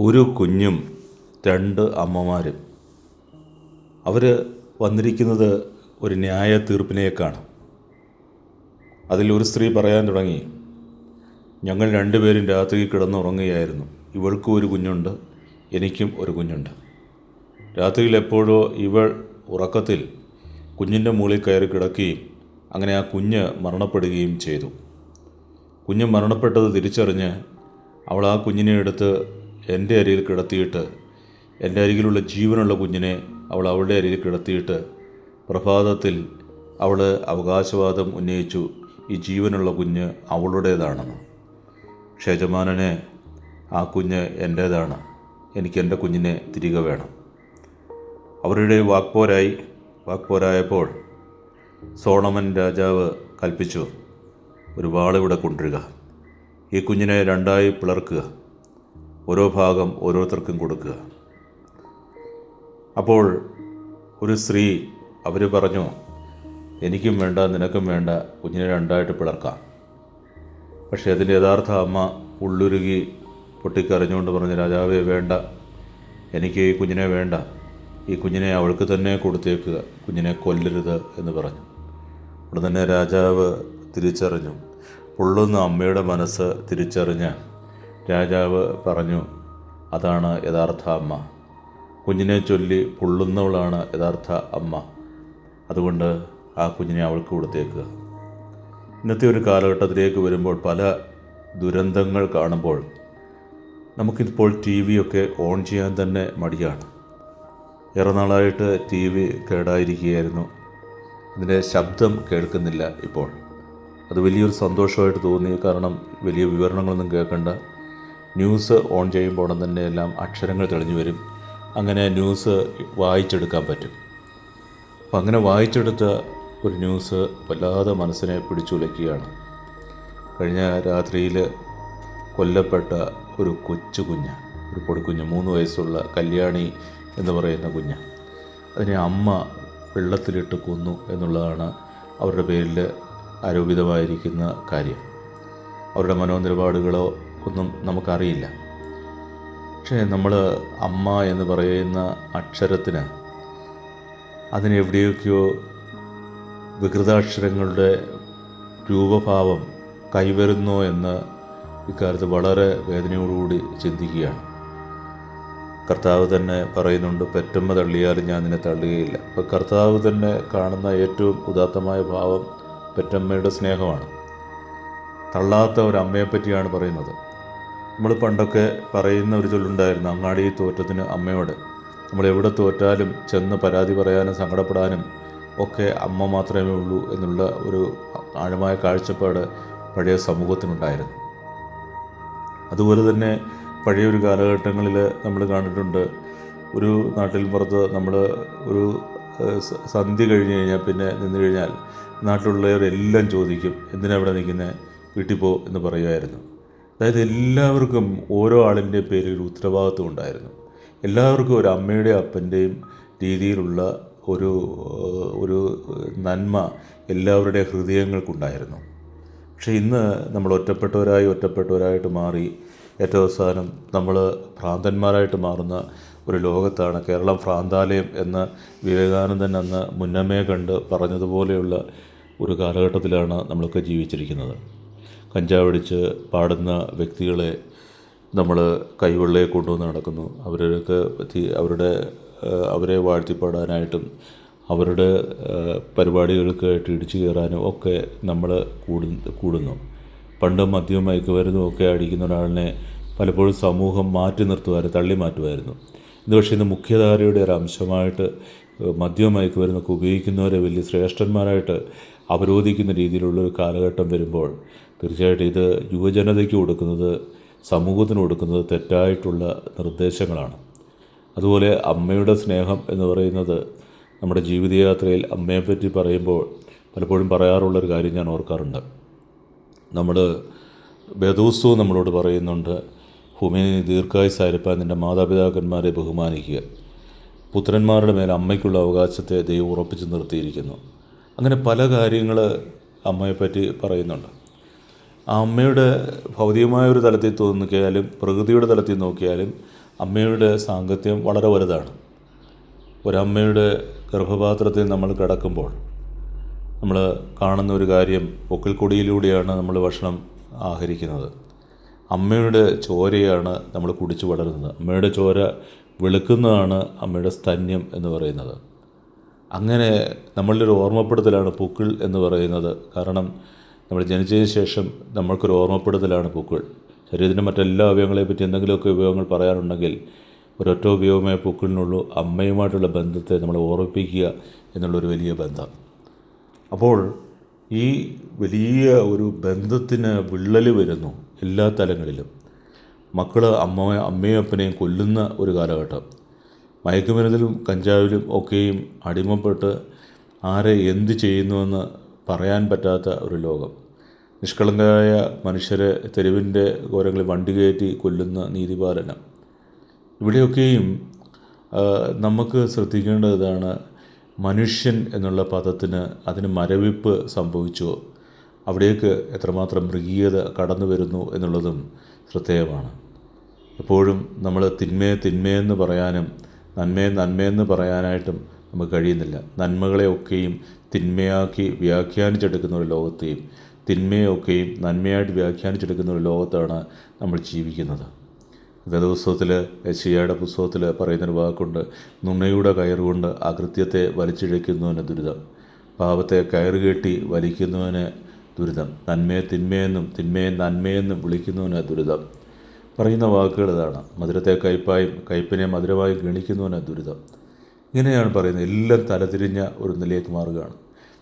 ഒരു കുഞ്ഞും രണ്ട് അമ്മമാരും. അവർ വന്നിരിക്കുന്നത് ഒരു ന്യായ തീർപ്പിനേക്കാണ് അതിൽ ഒരു സ്ത്രീ പറയാൻ തുടങ്ങി ഞങ്ങൾ രണ്ടുപേരും രാത്രി കിടന്നുറങ്ങുകയായിരുന്നു. ഇവൾക്കും ഒരു കുഞ്ഞുണ്ട് എനിക്കും ഒരു കുഞ്ഞുണ്ട്. രാത്രിയിൽ എപ്പോഴോ ഇവൾ ഉറക്കത്തിൽ കുഞ്ഞിന്റെ മുകളിൽ കയറി കിടക്കുകയും അങ്ങനെ ആ കുഞ്ഞ് മരണപ്പെടുകയും ചെയ്തു. കുഞ്ഞ് മരണപ്പെട്ടത് തിരിച്ചറിഞ്ഞ് അവൾ ആ കുഞ്ഞിനെ എടുത്ത് എന്റെ അരിയിൽ കിടത്തിയിട്ട് എന്റെ അരികിലുള്ള ജീവനുള്ള കുഞ്ഞിനെ അവൾ അവളുടെ അരിയിൽ കിടത്തിയിട്ട് പ്രഭാതത്തിൽ അവൾ അവകാശവാദം ഉന്നയിച്ചു ഈ ജീവനുള്ള കുഞ്ഞ് അവളുടേതാണെന്ന് പക്ഷേ യജമാനനെ ആ കുഞ്ഞ് എന്റേതാണ് എനിക്ക് എന്റെ കുഞ്ഞിനെ തിരികെ വേണം. അവരുടെ വാക്പോരായി വാക്പോരായപ്പോൾ സോണമൻ രാജാവ് കൽപ്പിച്ചു ഒരു വാളിവിടെ കൊണ്ടുവരിക. ഈ കുഞ്ഞിനെ രണ്ടായി പിളർക്കുക. ഓരോ ഭാഗം ഓരോരുത്തർക്കും കൊടുക്കുക. അപ്പോൾ ഒരു സ്ത്രീ അവർ പറഞ്ഞു എനിക്കും വേണ്ട നിനക്കും വേണ്ട കുഞ്ഞിനെ രണ്ടായിട്ട് പിളർക്കാം. പക്ഷേ അതിന്റെ യഥാർത്ഥ അമ്മ ഉള്ളുരുകി പൊട്ടിക്കരഞ്ഞുകൊണ്ട് പറഞ്ഞു രാജാവേ വേണ്ട. എനിക്ക് ഈ കുഞ്ഞിനെ വേണ്ട. ഈ കുഞ്ഞിനെ അവൾക്ക് തന്നെ കൊടുത്തേക്കുക. കുഞ്ഞിനെ കൊല്ലരുത് എന്ന് പറഞ്ഞു. ഉടൻ തന്നെ രാജാവ് തിരിച്ചറിഞ്ഞു. പൊള്ളുന്ന അമ്മയുടെ മനസ്സ് തിരിച്ചറിഞ്ഞ് രാജാവ് പറഞ്ഞു അതാണ് യഥാർത്ഥ അമ്മ. കുഞ്ഞിനെ ചൊല്ലി പൊള്ളുന്നവളാണ് യഥാർത്ഥ അമ്മ. അതുകൊണ്ട് ആ കുഞ്ഞിനെ അവൾക്ക് കൊടുത്തേക്കുക ഇന്നത്തെ ഒരു കാലഘട്ടത്തിലേക്ക് വരുമ്പോൾ പല ദുരന്തങ്ങൾ കാണുമ്പോൾ നമുക്കിപ്പോൾ ടി വിയൊക്കെ ഓൺ ചെയ്യാൻ തന്നെ മടിയാണ്. ഏറെ നാളായിട്ട് ടി വി കേടായിരിക്കുകയായിരുന്നു. അതിന്റെ ശബ്ദം കേൾക്കുന്നില്ല ഇപ്പോൾ. അത് വലിയൊരു സന്തോഷമായിട്ട് തോന്നി. കാരണം വലിയ വിവരണങ്ങളൊന്നും കേൾക്കണ്ട. ന്യൂസ് ഓൺ ചെയ്യുമ്പോൾ ഉടൻ തന്നെ എല്ലാം അക്ഷരങ്ങൾ തെളിഞ്ഞു വരും. അങ്ങനെ ന്യൂസ് വായിച്ചെടുക്കാൻ പറ്റും. അപ്പം അങ്ങനെ വായിച്ചെടുത്ത ഒരു ന്യൂസ് വല്ലാതെ മനസ്സിനെ പിടിച്ചുലയ്ക്കുകയാണ് കഴിഞ്ഞ രാത്രിയിൽ കൊല്ലപ്പെട്ട ഒരു കൊച്ചു കുഞ്ഞ് ഒരു പൊടിക്കുഞ്ഞ് മൂന്ന് വയസ്സുള്ള കല്യാണി എന്ന് പറയുന്ന കുഞ്ഞ് അതിനെ അമ്മ വെള്ളത്തിലിട്ട് കൊന്നു എന്നുള്ളതാണ് അവരുടെ പേരിൽ ആരോപിതമായിരിക്കുന്ന കാര്യം. അവരുടെ മനോനിലപാടുകളോ ഒന്നും നമുക്കറിയില്ല. പക്ഷേ നമ്മൾ അമ്മ എന്ന് പറയുന്ന അക്ഷരത്തിന് അതിനെവിടെയൊക്കെയോ വികൃതാക്ഷരങ്ങളുടെ രൂപഭാവം കൈവരുന്നോ എന്ന് ഇക്കാലത്ത് വളരെ വേദനയോടുകൂടി ചിന്തിക്കുകയാണ്. കർത്താവ് തന്നെ പറയുന്നുണ്ട് പെറ്റമ്മ തള്ളിയാലും ഞാൻ നിന്നെ തള്ളുകയില്ല. അപ്പോൾ കർത്താവ് തന്നെ കാണുന്ന ഏറ്റവും ഉദാത്തമായ ഭാവം പെറ്റമ്മയുടെ സ്നേഹമാണ്. തള്ളാത്ത ഒരു അമ്മയെപ്പറ്റിയാണ് പറയുന്നത്. നമ്മൾ പണ്ടൊക്കെ പറയുന്ന ഒരു ചൊല്ലുണ്ടായിരുന്നു അങ്ങാടി തോറ്റത്തിന് അമ്മയോട്. നമ്മൾ എവിടെ തോറ്റാലും ചെന്ന് പരാതി പറയാനും സങ്കടപ്പെടാനും ഒക്കെ അമ്മ മാത്രമേ ഉള്ളൂ എന്നുള്ള ഒരു ആഴമായ കാഴ്ചപ്പാട് പഴയ സമൂഹത്തിനുണ്ടായിരുന്നു. അതുപോലെ തന്നെ പഴയ ഒരു കാലഘട്ടങ്ങളിൽ നമ്മൾ കണ്ടിട്ടുണ്ട് ഒരു നാട്ടിൽ പുറത്ത് നമ്മൾ ഒരു സന്ധ്യ കഴിഞ്ഞ് കഴിഞ്ഞാൽ പിന്നെ നിന്ന് കഴിഞ്ഞാൽ നാട്ടിലുള്ളവരെല്ലാം ചോദിക്കും എന്തിനാണ് ഇവിടെ നിൽക്കുന്നത് വീട്ടിൽ പോ എന്ന് പറയുമായിരുന്നു. അതായത് എല്ലാവർക്കും ഓരോ ആളിന്റെ പേരിൽ ഉത്തരവാദിത്വം ഉണ്ടായിരുന്നു. എല്ലാവർക്കും ഒരു അമ്മയുടെയും അപ്പന്റെയും രീതിയിലുള്ള ഒരു ഒരു നന്മ എല്ലാവരുടെ ഹൃദയങ്ങൾക്കുണ്ടായിരുന്നു. പക്ഷേ ഇന്ന് നമ്മൾ ഒറ്റപ്പെട്ടവരായി ഒറ്റപ്പെട്ടവരായിട്ട് മാറി ഏറ്റവും അവസാനം നമ്മൾ ഭ്രാന്തന്മാരായിട്ട് മാറുന്ന ഒരു ലോകത്താണ് കേരളം ഭ്രാന്താലയം എന്ന് വിവേകാനന്ദൻ അന്ന് മുന്നമേ കണ്ട് പറഞ്ഞതുപോലെയുള്ള ഒരു കാലഘട്ടത്തിലാണ് നമ്മളൊക്കെ ജീവിച്ചിരിക്കുന്നത്. കഞ്ചാവടിച്ച് പാടുന്ന വ്യക്തികളെ നമ്മൾ കൈവെള്ളയെ കൊണ്ടുവന്ന് നടക്കുന്നു. അവരൊക്കെ അവരുടെ അവരെ വാഴ്ത്തിപ്പാടാനായിട്ടും അവരുടെ പരിപാടികൾക്കായിട്ട് ഇടിച്ചു കയറാനും ഒക്കെ നമ്മൾ കൂടു കൂടുന്നു. പണ്ട് മദ്യവും മയക്കുമരുന്നും ഒക്കെ അടിക്കുന്ന ഒരാളിനെ പലപ്പോഴും സമൂഹം മാറ്റി നിർത്തുമായിരുന്നു തള്ളി മാറ്റുമായിരുന്നു ഇത് പക്ഷേ ഇന്ന് മുഖ്യധാരയുടെ ഒരു അംശമായിട്ട് മദ്യവും മയക്കുമരുന്നൊക്കെ ഉപയോഗിക്കുന്നവരെ വലിയ ശ്രേഷ്ഠന്മാരായിട്ട് അവരോധിക്കുന്ന രീതിയിലുള്ള ഒരു കാലഘട്ടം വരുമ്പോൾ തീർച്ചയായിട്ടും ഇത് യുവജനതയ്ക്ക് കൊടുക്കുന്നത് സമൂഹത്തിന് കൊടുക്കുന്നത് തെറ്റായിട്ടുള്ള നിർദ്ദേശങ്ങളാണ്. അതുപോലെ അമ്മയുടെ സ്നേഹം എന്ന് പറയുന്നത് നമ്മുടെ ജീവിതയാത്രയിൽ അമ്മയെപ്പറ്റി പറയുമ്പോൾ പലപ്പോഴും പറയാറുള്ളൊരു കാര്യം ഞാൻ ഓർക്കാറുണ്ട്. നമ്മൾ ബേദോസ്തു നമ്മളോട് പറയുന്നുണ്ട് ഭൂമിയെ ദീർഘായുസായിരിക്കാൻ നിന്റെ മാതാപിതാക്കന്മാരെ ബഹുമാനിക്കുക. പുത്രന്മാരുടെ മേൽ അമ്മയ്ക്കുള്ള അവകാശത്തെ ദൈവം ഉറപ്പിച്ച് നിർത്തിയിരിക്കുന്നു. അങ്ങനെ പല കാര്യങ്ങൾ അമ്മയെപ്പറ്റി പറയുന്നുണ്ട്. അമ്മയുടെ ഭൗതികമായ ഒരു തലത്തിൽ നോക്കിയാലും പ്രകൃതിയുടെ തലത്തിൽ നോക്കിയാലും അമ്മയുടെ സാങ്കത്യം വളരെ വലുതാണ്. ഒരമ്മയുടെ ഗർഭപാത്രത്തിൽ നമ്മൾ കിടക്കുമ്പോൾ നമ്മൾ കാണുന്ന ഒരു കാര്യം പൊക്കിൾക്കൊടിയിലൂടെയാണ് നമ്മൾ ഭക്ഷണം ആഹരിക്കുന്നത്. അമ്മയുടെ ചോരയാണ് നമ്മൾ കുടിച്ചു വളരുന്നത്. അമ്മയുടെ ചോര വെളുക്കുന്നതാണ് അമ്മയുടെ സ്തന്യം എന്ന് പറയുന്നത്. അങ്ങനെ നമ്മളുടെ ഒരു ഓർമ്മപ്പെടുത്തലാണ് പൂക്കൾ എന്ന് പറയുന്നത്. കാരണം നമ്മൾ ജനിച്ചതിന് ശേഷം നമ്മൾക്കൊരു ഓർമ്മപ്പെടുത്തലാണ് പൂക്കൾ. ശരീരത്തിന്റെ മറ്റെല്ലാ അവയവങ്ങളെ പറ്റി എന്തെങ്കിലുമൊക്കെ ഉപയോഗങ്ങൾ പറയാനുണ്ടെങ്കിൽ ഒരൊറ്റ ഉപയോഗമായ പൂക്കളിനുള്ളൂ. അമ്മയുമായിട്ടുള്ള ബന്ധത്തെ നമ്മൾ ഓർമ്മിപ്പിക്കുക എന്നുള്ളൊരു വലിയ ബന്ധം. അപ്പോൾ ഈ വലിയ ഒരു ബന്ധത്തിന് വിള്ളൽ വരുന്നു എല്ലാ തലങ്ങളിലും. മക്കൾ അമ്മ അമ്മയും അപ്പനെയും കൊല്ലുന്ന ഒരു കാലഘട്ടം. മയക്കുമരുന്നിലും കഞ്ചാവിലും ഒക്കെയും അടിമപ്പെട്ട് ആരെ എന്ത് ചെയ്യുന്നുവെന്ന് പറയാൻ പറ്റാത്ത ഒരു ലോകം. നിഷ്കളങ്കരായ മനുഷ്യരെ തെരുവിന്റെ ഓരങ്ങളിൽ വണ്ടി കയറ്റി കൊല്ലുന്ന നീതിപാലനം. ഇവിടെയൊക്കെയും നമുക്ക് ശ്രദ്ധിക്കേണ്ടതാണ് മനുഷ്യൻ എന്നുള്ള പദത്തിന് അതിന് മരവിപ്പ് സംഭവിച്ചോ? അവിടേക്ക് എത്രമാത്രം മൃഗീയത കടന്നു വരുന്നു എന്നുള്ളതും ശ്രദ്ധേയമാണ്. എപ്പോഴും നമ്മൾ തിന്മയെ തിന്മയെന്ന് പറയാനും നന്മയെ നന്മയെന്ന് പറയാനായിട്ടും നമുക്ക് കഴിയുന്നില്ല. നന്മകളെയൊക്കെയും തിന്മയാക്കി വ്യാഖ്യാനിച്ചെടുക്കുന്ന ഒരു ലോകത്തെയും തിന്മയൊക്കെയും നന്മയായിട്ട് വ്യാഖ്യാനിച്ചെടുക്കുന്ന ഒരു ലോകത്താണ് നമ്മൾ ജീവിക്കുന്നത്. വേദപുസ്തകത്തിൽ യശയ്യയുടെ പുസ്തകത്തിൽ പറയുന്നൊരു വാക്കുണ്ട് നുണയുടെ കയറുകൊണ്ട് അകൃത്യത്തെ വലിച്ചിഴയ്ക്കുന്നവന് ദുരിതം. പാപത്തെ കയറുകെട്ടി വലിക്കുന്നവന് ദുരിതം. നന്മയെ തിന്മയെന്നും തിന്മയെ നന്മയെന്നും വിളിക്കുന്നവന് ദുരിതം. പറയുന്ന വാക്കുകൾ ഇതാണ്. മധുരത്തെ കയ്പായും കയ്പിനെ മധുരമായും ഗണിക്കുന്നവന് ദുരിതം. ഇങ്ങനെയാണ് പറയുന്നത്. എല്ലാം തലതിരിഞ്ഞ ഒരു നിലയിലേക്ക് മാറുകയാണ്.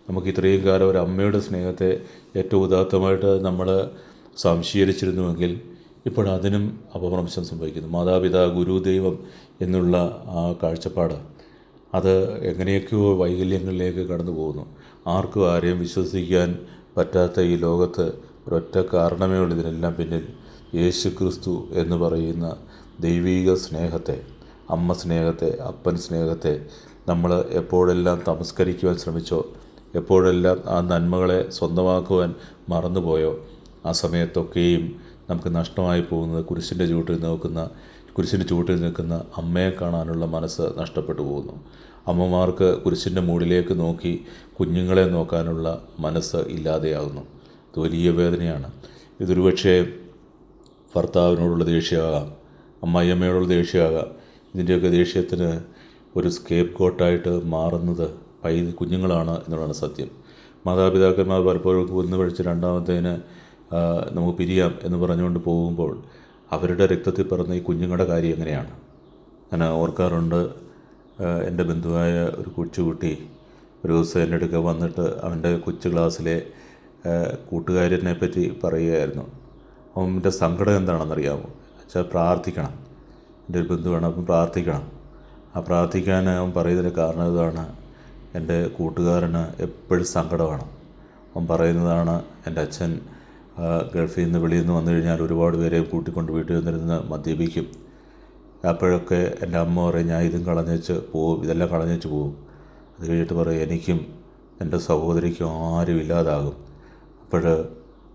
നമുക്ക് ഇത്രയും കാലം ഒരു അമ്മയുടെ സ്നേഹത്തെ ഏറ്റവും ഉദാത്തമായിട്ട് നമ്മൾ സംശീകരിച്ചിരുന്നുവെങ്കിൽ ഇപ്പോൾ അതിനും അപഭ്രംശം സംഭവിക്കുന്നു. മാതാപിതാ ഗുരു ദൈവം എന്നുള്ള ആ കാഴ്ചപ്പാട് അത് എങ്ങനെയൊക്കെയോ വൈകല്യങ്ങളിലേക്ക് കടന്നു പോകുന്നു. ആർക്കും ആരെയും വിശ്വസിക്കാൻ പറ്റാത്ത ഈ ലോകത്ത് ഒരൊറ്റ കാരണമേ ഉള്ളൂ. ഇതിനെല്ലാം പിന്നിൽ യേശു ക്രിസ്തു എന്ന് പറയുന്ന ദൈവീക സ്നേഹത്തെ അമ്മ സ്നേഹത്തെ അപ്പൻ സ്നേഹത്തെ നമ്മൾ എപ്പോഴെല്ലാം തമസ്കരിക്കുവാൻ ശ്രമിച്ചോ എപ്പോഴെല്ലാം ആ നന്മകളെ സ്വന്തമാക്കുവാൻ മറന്നുപോയോ ആ സമയത്തൊക്കെയും നമുക്ക് നഷ്ടമായി പോകുന്നത് കുരിശിന്റെ ചൂട്ടിൽ നോക്കുന്ന കുരിശിന്റെ ചൂട്ടിൽ നിൽക്കുന്ന അമ്മയെ കാണാനുള്ള മനസ്സ് നഷ്ടപ്പെട്ടു പോകുന്നു. അമ്മമാർക്ക് കുരിശിന്റെ മുകളിലേക്ക് നോക്കി കുഞ്ഞുങ്ങളെ നോക്കാനുള്ള മനസ്സ് ഇല്ലാതെയാകുന്നു. ഇത് വലിയ വേദനയാണ്. ഇതൊരു പക്ഷേ ഭർത്താവിനോടുള്ള ദേഷ്യമാകാം അമ്മായിയമ്മയോടുള്ള ദേഷ്യമാകാം ഇതിന്റെയൊക്കെ ദേഷ്യത്തിന് ഒരു സ്കേപ്പ് കോട്ടായിട്ട് മാറുന്നത് പൈ കുഞ്ഞുങ്ങളാണ് എന്നുള്ളതാണ് സത്യം. മാതാപിതാക്കന്മാർ പലപ്പോഴും കുന്ന് പഴിച്ച് രണ്ടാമത്തേന് നമുക്ക് പിരിയാം എന്ന് പറഞ്ഞുകൊണ്ട് പോകുമ്പോൾ അവരുടെ രക്തത്തിൽ പിറന്ന ഈ കുഞ്ഞുങ്ങളുടെ കാര്യം എങ്ങനെയാണ്? ഞാൻ ഓർക്കാറുണ്ട് എന്റെ ബന്ധുവായ ഒരു കൊച്ചുകുട്ടി ഒരു ദിവസം എന്റെ അടുക്ക വന്നിട്ട് അവന്റെ കൊച്ചു ക്ലാസ്സിലെ കൂട്ടുകാരനെ പറ്റി പറയുകയായിരുന്നു. അവന്റെ സങ്കടം എന്താണെന്നറിയാമോ? വെച്ചാൽ പ്രാർത്ഥിക്കണം. എന്റെ ഒരു ബന്ധുവാണ് അപ്പം പ്രാർത്ഥിക്കണം. ആ പ്രാർത്ഥിക്കാൻ അവൻ പറയുന്നതിന് കാരണം ഇതാണ്. എന്റെ കൂട്ടുകാരന് എപ്പോഴും സങ്കടമാണ് അവൻ പറയുന്നതാണ് എന്റെ അച്ഛൻ ഗൾഫിൽ നിന്ന് വെളിയിൽ നിന്ന് വന്നു കഴിഞ്ഞാൽ ഒരുപാട് പേരെ കൂട്ടിക്കൊണ്ട് വീട്ടിൽ വന്നിരുന്ന് മദ്യപിക്കും. അപ്പോഴൊക്കെ എന്റെ അമ്മ പറയും ഞാൻ ഇതും കളഞ്ഞേച്ച് പോവും ഇതെല്ലാം കളഞ്ഞേച്ച് പോവും. അത് കഴിഞ്ഞിട്ട് പറയും എനിക്കും എന്റെ സഹോദരിക്കും ആരും ഇല്ലാതാകും. അപ്പോൾ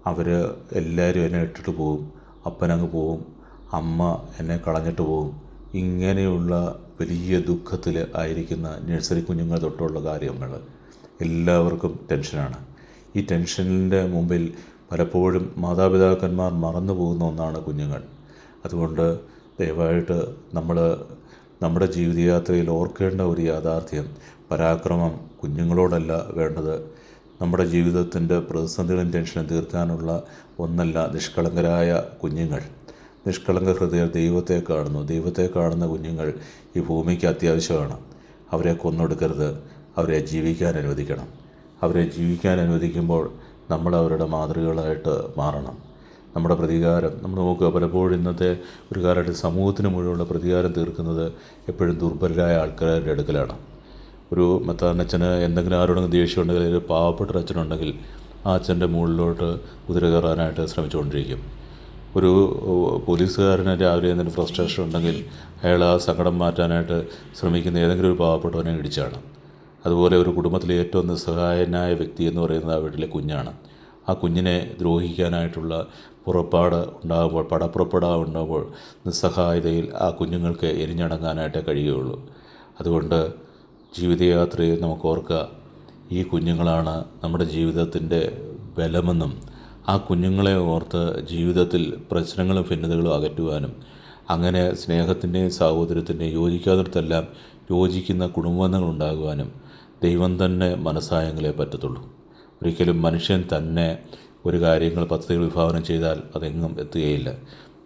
അവർ എല്ലാവരും എന്നെ ഇട്ടിട്ട് പോവും. അപ്പനങ്ങ് പോവും. അമ്മ എന്നെ കളഞ്ഞിട്ട് പോകും. ഇങ്ങനെയുള്ള വലിയ ദുഃഖത്തിൽ ആയിരിക്കുന്ന നഴ്സറി കുഞ്ഞുങ്ങൾ തൊട്ടുള്ള കാര്യങ്ങൾ എല്ലാവർക്കും ടെൻഷനാണ്. ഈ ടെൻഷനിന്റെ മുമ്പിൽ പലപ്പോഴും മാതാപിതാക്കന്മാർ മറന്നു പോകുന്ന ഒന്നാണ് കുഞ്ഞുങ്ങൾ. അതുകൊണ്ട് ദയവായിട്ട് നമ്മൾ നമ്മുടെ ജീവിതയാത്രയിൽ ഓർക്കേണ്ട ഒരു യാഥാർത്ഥ്യം പരാക്രമം കുഞ്ഞുങ്ങളോടല്ല വേണ്ടത്. നമ്മുടെ ജീവിതത്തിന്റെ പ്രതിസന്ധികളും ടെൻഷനും തീർക്കാനുള്ള ഒന്നല്ല നിഷ്കളങ്കരായ കുഞ്ഞുങ്ങൾ. നിഷ്കളങ്ക ഹൃദയ ദൈവത്തെ കാണുന്നു. ദൈവത്തെ കാണുന്ന കുഞ്ഞുങ്ങൾ ഈ ഭൂമിക്ക് അത്യാവശ്യമാണ്. അവരെ കൊന്നൊടുക്കരുത്. അവരെ ജീവിക്കാൻ അനുവദിക്കണം. അവരെ ജീവിക്കാൻ അനുവദിക്കുമ്പോൾ നമ്മൾ അവരുടെ മാതൃകകളായിട്ട് മാറണം. നമ്മുടെ പ്രതികാരം നമ്മൾ നോക്കുക പലപ്പോഴും ഇന്നത്തെ ഒരു കാലഘട്ടത്തിൽ സമൂഹത്തിന് മുഴുവനുള്ള പ്രതികാരം തീർക്കുന്നത് എപ്പോഴും ദുർബലരായ ആൾക്കാരുടെ അടുക്കലാണ്. ഒരു മെത്താനച്ഛന് എന്തെങ്കിലും ആരോടെങ്കിലും ദേഷ്യം ഉണ്ടെങ്കിൽ ഒരു പാവപ്പെട്ട അച്ഛനുണ്ടെങ്കിൽ ആ അച്ഛന്റെ മുകളിലോട്ട് കുതിര കയറാനായിട്ട് ശ്രമിച്ചുകൊണ്ടിരിക്കും. ഒരു പോലീസുകാരന് രാവിലെ എന്തെങ്കിലും ഫ്രസ്ട്രേഷൻ ഉണ്ടെങ്കിൽ അയാൾ ആ സങ്കടം മാറ്റാനായിട്ട് ശ്രമിക്കുന്ന ഏതെങ്കിലും ഒരു പാവപ്പെട്ടവനെ ഇടിച്ചാണ്. അതുപോലെ ഒരു കുടുംബത്തിലെ ഏറ്റവും നിസ്സഹായനായ വ്യക്തി എന്ന് പറയുന്നത് ആ വീട്ടിലെ കുഞ്ഞാണ്. ആ കുഞ്ഞിനെ ദ്രോഹിക്കാനായിട്ടുള്ള പുറപ്പാട് ഉണ്ടാകുമ്പോൾ പടപ്പുറപ്പെടാ ഉണ്ടാകുമ്പോൾ നിസ്സഹായതയിൽ ആ കുഞ്ഞുങ്ങൾക്ക് എരിഞ്ഞടങ്ങാനായിട്ടേ കഴിയുകയുള്ളൂ. അതുകൊണ്ട് ജീവിതയാത്രയിൽ നമുക്ക് ഓർക്കുക ഈ കുഞ്ഞുങ്ങളാണ് നമ്മുടെ ജീവിതത്തിന്റെ ബലമെന്നും ആ കുഞ്ഞുങ്ങളെ ഓർത്ത് ജീവിതത്തിൽ പ്രശ്നങ്ങളും ഭിന്നതകളും അകറ്റുവാനും അങ്ങനെ സ്നേഹത്തിന്റെയും സാഹോദര്യത്തിന്റെയും യോജിക്കാത്തിടത്തെല്ലാം യോജിക്കുന്ന കുടുംബങ്ങൾ ഉണ്ടാകുവാനും ദൈവം തന്നെ മനസ്സായങ്ങളെ പറ്റത്തുള്ളൂ. ഒരിക്കലും മനുഷ്യൻ തന്നെ ഒരു കാര്യങ്ങൾ പദ്ധതികൾ വിഭാവനം ചെയ്താൽ അതെങ്ങും എത്തുകയില്ല.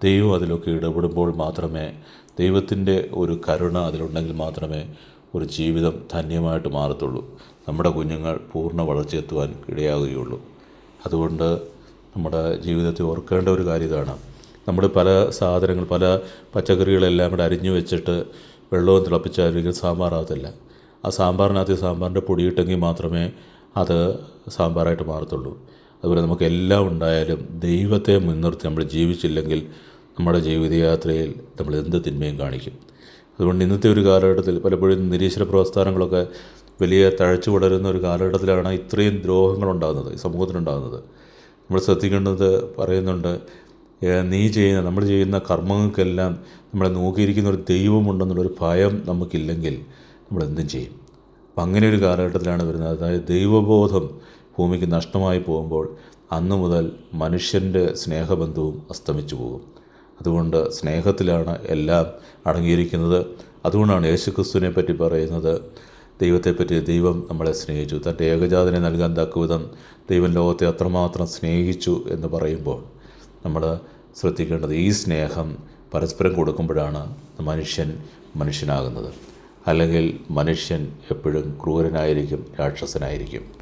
ദൈവം അതിലൊക്കെ ഇടപെടുമ്പോൾ മാത്രമേ ദൈവത്തിന്റെ ഒരു കരുണ അതിലുണ്ടെങ്കിൽ മാത്രമേ ഒരു ജീവിതം ധന്യമായിട്ട് മാറത്തുള്ളൂ. നമ്മുടെ കുഞ്ഞുങ്ങൾ പൂർണ വളർച്ചയെത്തുവാൻ ഇടയാകുകയുള്ളൂ. അതുകൊണ്ട് നമ്മുടെ ജീവിതത്തിൽ ഓർക്കേണ്ട ഒരു കാര്യം ഇതാണ് നമ്മൾ പല സാധനങ്ങൾ പല പച്ചക്കറികളെല്ലാം കൂടെ അരിഞ്ഞു വെച്ചിട്ട് വെള്ളവും തിളപ്പിച്ചാൽ സാമ്പാറാകത്തില്ല. ആ സാമ്പാറിനകത്ത് സാമ്പാറിന്റെ പൊടിയിട്ടെങ്കിൽ മാത്രമേ അത് സാമ്പാറായിട്ട് മാറത്തുള്ളൂ. അതുപോലെ നമുക്ക് എല്ലാം ഉണ്ടായാലും ദൈവത്തെ മുൻനിർത്തി നമ്മൾ ജീവിച്ചില്ലെങ്കിൽ നമ്മുടെ ജീവിതയാത്രയിൽ നമ്മൾ എന്ത് തിന്മയും കാണിക്കും. അതുകൊണ്ട് ഇന്നത്തെ ഒരു കാലഘട്ടത്തിൽ പലപ്പോഴും നിരീശ്വര പ്രസ്ഥാനങ്ങളൊക്കെ വലിയ തഴച്ചു വളരുന്ന ഒരു കാലഘട്ടത്തിലാണ് ഇത്രയും ദ്രോഹങ്ങളുണ്ടാകുന്നത് സമൂഹത്തിനുണ്ടാകുന്നത് നമ്മൾ ശ്രദ്ധിക്കേണ്ടത് പറയുന്നുണ്ട് നീ ചെയ്യുന്ന നമ്മൾ ചെയ്യുന്ന കർമ്മങ്ങൾക്കെല്ലാം നമ്മളെ നോക്കിയിരിക്കുന്ന ഒരു ദൈവമുണ്ടെന്നുള്ളൊരു ഭയം നമുക്കില്ലെങ്കിൽ നമ്മൾ എന്തും ചെയ്യും. അപ്പം അങ്ങനെ ഒരു കാലഘട്ടത്തിലാണ് വരുന്നത്. അതായത് ദൈവബോധം ഭൂമിക്ക് നഷ്ടമായി പോകുമ്പോൾ അന്ന് മുതൽ മനുഷ്യന്റെ സ്നേഹബന്ധവും അസ്തമിച്ചു പോകും. അതുകൊണ്ട് സ്നേഹത്തിലാണ് എല്ലാം അടങ്ങിയിരിക്കുന്നത്. അതുകൊണ്ടാണ് യേശുക്രിസ്തുവിനെ പറ്റി പറയുന്നത് ദൈവത്തെപ്പറ്റി ദൈവം നമ്മളെ സ്നേഹിച്ചു. തന്റെ ഏകജാതനെ നൽകാൻ തക്കവിധം ദൈവം ലോകത്തെ അത്രമാത്രം സ്നേഹിച്ചു എന്ന് പറയുമ്പോൾ നമ്മൾ ശ്രദ്ധിക്കേണ്ടത് ഈ സ്നേഹം പരസ്പരം കൊടുക്കുമ്പോഴാണ് മനുഷ്യൻ മനുഷ്യനാകുന്നത്. അല്ലെങ്കിൽ മനുഷ്യൻ എപ്പോഴും ക്രൂരനായിരിക്കും രാക്ഷസനായിരിക്കും.